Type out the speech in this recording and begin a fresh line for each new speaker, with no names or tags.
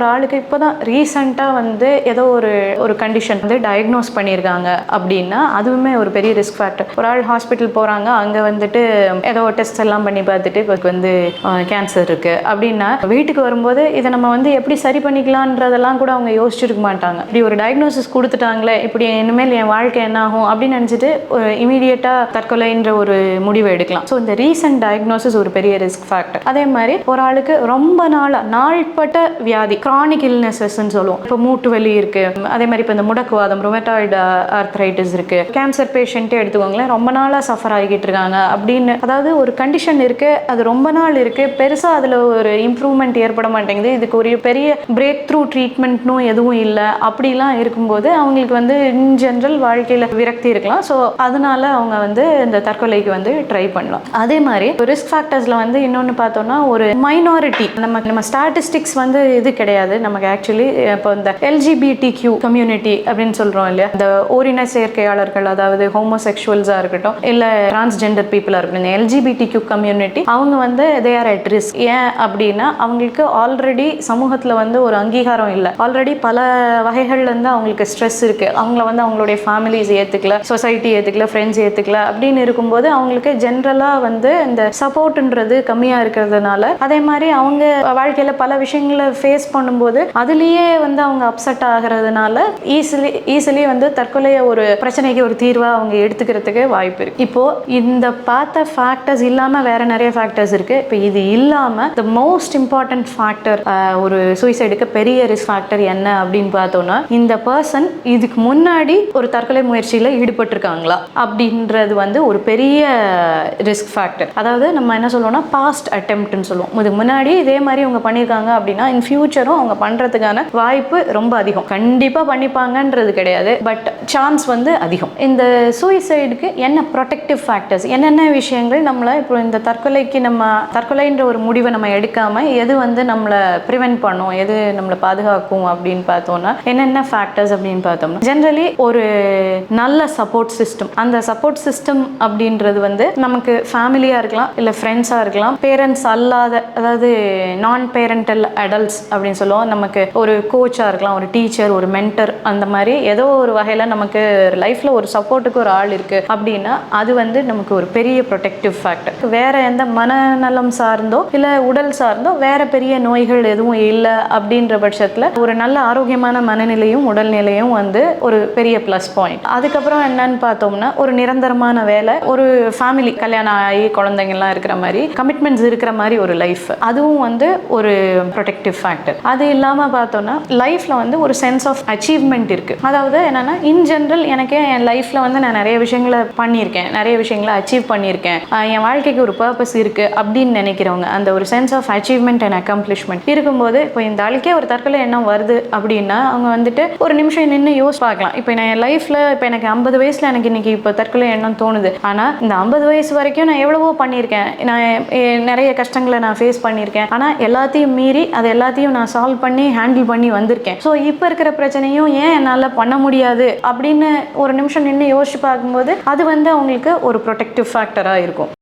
ஒரு ஆளுக்கு இப்போதான் ரீசெண்டாக வந்து ஏதோ ஒரு ஒரு கண்டிஷன் வந்து டயக்னோஸ் பண்ணியிருக்காங்க அப்படின்னா அதுவுமே ஒரு பெரிய ரிஸ்க் ஃபேக்டர் ஒரு ஆள் ஹாஸ்பிட்டல் போகிறாங்க அங்கே வந்துட்டு ஏதோ டெஸ்ட் எல்லாம் பண்ணி பார்த்துட்டு இப்போ வந்து கேன்சர் இருக்குது அப்படின்னா வீட்டுக்கு வரும்போது இதை நம்ம வந்து எப்படி சரி பண்ணிக்கலான்றதெல்லாம் கூட அவங்க யோசிச்சிருக்க மாட்டாங்க. இப்படி ஒரு டயக்னோசிஸ் கொடுத்துட்டாங்களே இப்படி இனிமேல் என் வாழ்க்கை என்ன ஆகும் அப்படின்னு நினச்சிட்டு இமீடியட்டாக தற்கொலைன்ற ஒரு முடிவை எடுக்கலாம். ஸோ இந்த ரீசெண்ட் டயக்னோசிஸ் ஒரு பெரிய ரிஸ்க் ஃபேக்டர் அதே மாதிரி ஒரு ஆளுக்கு ரொம்ப நாளாக நாள்பட்ட வியாதி கிரானிக் இல்னஸஸ்ன்னு சொல்லுவோம். இப்போ மூட்டு வலி இருக்கு. அதே மாதிரி இப்போ இந்த முடக்குவாதம் ரொமட்டாய்டு ஆர்த்ரைட்டிஸ் இருக்கு. கேன்சர் பேஷண்ட்டே எடுத்துக்கோங்களேன் ரொம்ப நாளாக சஃபர் ஆகிட்டு இருக்காங்க. அப்படின்னு அதாவது ஒரு கண்டிஷன் இருக்கு அது ரொம்ப நாள் இருக்கு. பெருசாக அதில் ஒரு இம்ப்ரூவ்மெண்ட் ஏற்பட மாட்டேங்குது. இதுக்கு ஒரு பெரிய பிரேக் த்ரூ ட்ரீட்மெண்ட்னும் எதுவும் இல்லை. அப்படிலாம் இருக்கும்போது அவங்களுக்கு வந்து இன் ஜென்ரல் வாழ்க்கையில் விரக்தி இருக்கலாம். ஸோ அதனால அவங்க வந்து இந்த தற்கொலைக்கு வந்து ட்ரை பண்ணலாம். அதே மாதிரி ரிஸ்க் ஃபேக்டர்ஸில் வந்து இன்னொன்று பார்த்தோம்னா ஒரு மைனாரிட்டி நம்ம நம்ம ஸ்டாட்டிஸ்டிக்ஸ் வந்து இது கிடையாது. நமக்கு ஆக்சுவலி இப்போ இந்த எல்ஜிபிடி கியூ கம்யூனிட்டி அப்படின்னு சொல்கிறோம் இல்லையா? இந்த ஓரின சேர்க்கையாளர்கள் அதாவது ஹோமோசெக்ஷுவல்ஸாக இருக்கட்டும் இல்லை டிரான்ஸ்ஜெண்டர் பீப்புளாக இருக்கட்டும் இந்த எல்ஜிபிடி கியூ கம்யூனிட்டி அவங்க வந்து தே ஆர் அட் ரிஸ்க் ஏன் அப்படின்னா அவங்களுக்கு ஆல்ரெடி சமூகத்தில் வந்து ஒரு அங்கீகாரம் இல்லை. ஆல்ரெடி பல வகைகள்ல இருந்து அவங்களுக்கு ஸ்ட்ரெஸ் இருக்குது அவங்கள வந்து அவங்களுடைய ஃபேமிலிஸ் ஏற்றுக்கல சொசைட்டி ஏற்றுக்கல ஃப்ரெண்ட்ஸ் ஏற்றுக்கல அப்படின்னு இருக்கும்போது அவங்களுக்கு ஜென்ரலாக வந்து இந்த சப்போர்ட்ன்றது கம்மியாக இருக்கிறதுனால அதே மாதிரி அவங்க வாழ்க்கையில் பல விஷயங்களை ஃபேஸ் பண்ண பண்ணும்போது அதுலேயே வந்து அவங்க அப்செட் ஆகிறதுனால ஈஸிலி ஈஸிலி வந்து தற்கொலையை ஒரு பிரச்சனைக்கு ஒரு தீர்வாக அவங்க எடுத்துக்கிறதுக்கு வாய்ப்பு இருக்குது இப்போது இந்த பார்த்த ஃபேக்டர்ஸ் இல்லாமல் வேற நிறைய ஃபேக்டர்ஸ் இருக்குது இப்போ இது இல்லாமல் த மோஸ்ட் இம்பார்ட்டன்ட் ஃபேக்டர் ஒரு சூசைடுக்கு பெரிய ரிஸ்க் ஃபேக்டர் என்ன அப்படின்னு பார்த்தோன்னா இந்த பர்சன் இதுக்கு முன்னாடி ஒரு தற்கொலை முயற்சியில் ஈடுபட்டிருக்காங்களா அப்படின்றது வந்து ஒரு பெரிய ரிஸ்க் ஃபேக்டர் அதாவது நம்ம என்ன சொல்லுவோம்னா பாஸ்ட் அட்டெம்ப்ட்னு சொல்லுவோம். இதுக்கு முன்னாடி இதே மாதிரி அவங்க பண்ணியிருக்காங்க அப்படின்னா இன் ஃபியூச்சரும் அவங்க பண்ணுறதுக்கான வாய்ப்பு ரொம்ப அதிகம். கண்டிப்பாக பண்ணிப்பாங்கன்றது கிடையாது. பட் சான்ஸ் வந்து அதிகம். இந்த சூசைடுக்கு என்ன ப்ரொடெக்டிவ் ஃபேக்டர்ஸ் என்னென்ன விஷயங்கள் நம்மளை இப்போ இந்த தற்கொலைக்கு நம்ம தற்கொலைன்ற ஒரு முடிவை நம்ம எடுக்காம எது வந்து நம்மளை ப்ரிவென்ட் பண்ணும் எது நம்மளை பாதுகாக்கும் அப்படின்னு பார்த்தோம்னா என்னென்ன ஃபேக்டர்ஸ் அப்படின்னு பார்த்தோம்னா ஜென்ரலி ஒரு நல்ல சப்போர்ட் சிஸ்டம் அந்த சப்போர்ட் சிஸ்டம் அப்படின்றது வந்து நமக்கு ஃபேமிலியாக இருக்கலாம் இல்லை ஃப்ரெண்ட்ஸாக இருக்கலாம் பேரண்ட்ஸ் அல்லாத அதாவது நான் பேரண்டல் அடல்ட்ஸ் அப்படின்னு சொல்லுவோம் நமக்கு ஒரு கோச்சாக இருக்கலாம் ஒரு டீச்சர் ஒரு மென்டர் அந்த மாதிரி ஏதோ ஒரு வகையில் நமக்கு லைஃப்பில் ஒரு சப்போர்ட்டுக்கு ஒரு ஆள் இருக்குது அப்படின்னா அது வந்து நமக்கு ஒரு பெரிய ப்ரொடெக்டிவ் ஃபேக்டர் வேற எந்த மனநலம் சார்ந்தோ இல்லை உடல் சார்ந்தோ வேற பெரிய நோய்கள் எதுவும் இல்லை அப்படின்ற பட்சத்தில் ஒரு நல்ல ஆரோக்கியமான மனநிலையும் உடல்நிலையும் வந்து ஒரு பெரிய ப்ளஸ் பாயிண்ட் அதுக்கப்புறம் என்னன்னு பார்த்தோம்னா ஒரு நிரந்தரமான வேலை ஒரு ஃபேமிலி கல்யாணம் ஆகி குழந்தைங்கள்லாம் இருக்கிற மாதிரி கமிட்மெண்ட்ஸ் இருக்கிற மாதிரி ஒரு லைஃப் அதுவும் வந்து ஒரு ப்ரொடெக்டிவ் ஃபேக்டர் அது இல்லாமல் பார்த்தோன்னா லைஃப்பில் வந்து ஒரு சென்ஸ் ஆஃப் அச்சீவ்மெண்ட் இருக்குது அதாவது என்னென்னா இன் ஜென்ரல் எனக்கு என் லைஃப்பில் வந்து நான் நிறைய விஷயங்களை பண்ணியிருக்கேன். நிறைய விஷயங்களை அச்சீவ் பண்ணியிருக்கேன். என் வாழ்க்கைக்கு ஒரு பர்பஸ் இருக்குது அப்படின்னு நினைக்கிறவங்க அந்த ஒரு sense of achievement and accomplishment இருக்கும்போது இப்போ இந்த ஆளுக்கே ஒரு தற்கொலை எண்ணம் வருது அப்படின்னா அவங்க வந்துட்டு ஒரு நிமிஷம் நின்று யோசி பார்க்கலாம். இப்போ நான் என் லைஃப்பில் இப்போ எனக்கு ஐம்பது வயசில் எனக்கு இன்றைக்கி இப்போ தற்கொலை எண்ணம் தோணுது. ஆனால் இந்த ஐம்பது வயசு வரைக்கும் நான் எவ்வளவோ பண்ணியிருக்கேன். நான் நிறைய கஷ்டங்களை நான் ஃபேஸ் பண்ணியிருக்கேன். ஆனால் எல்லாத்தையும் மீறி அது எல்லாத்தையும் நான் சால்வ் பண்ணி ஹேண்டில் பண்ணி வந்திருக்கேன். ஸோ இப்போ இருக்கிற பிரச்சனையும் ஏன் என்னால் பண்ண முடியாது அப்படின்னு ஒரு நிமிஷம் நின்று யோசிச்சு பார்க்கும்போது அது வந்து அவங்களுக்கு ஒரு ப்ரொடெக்டிவ் ஃபேக்டராக இருக்கும்.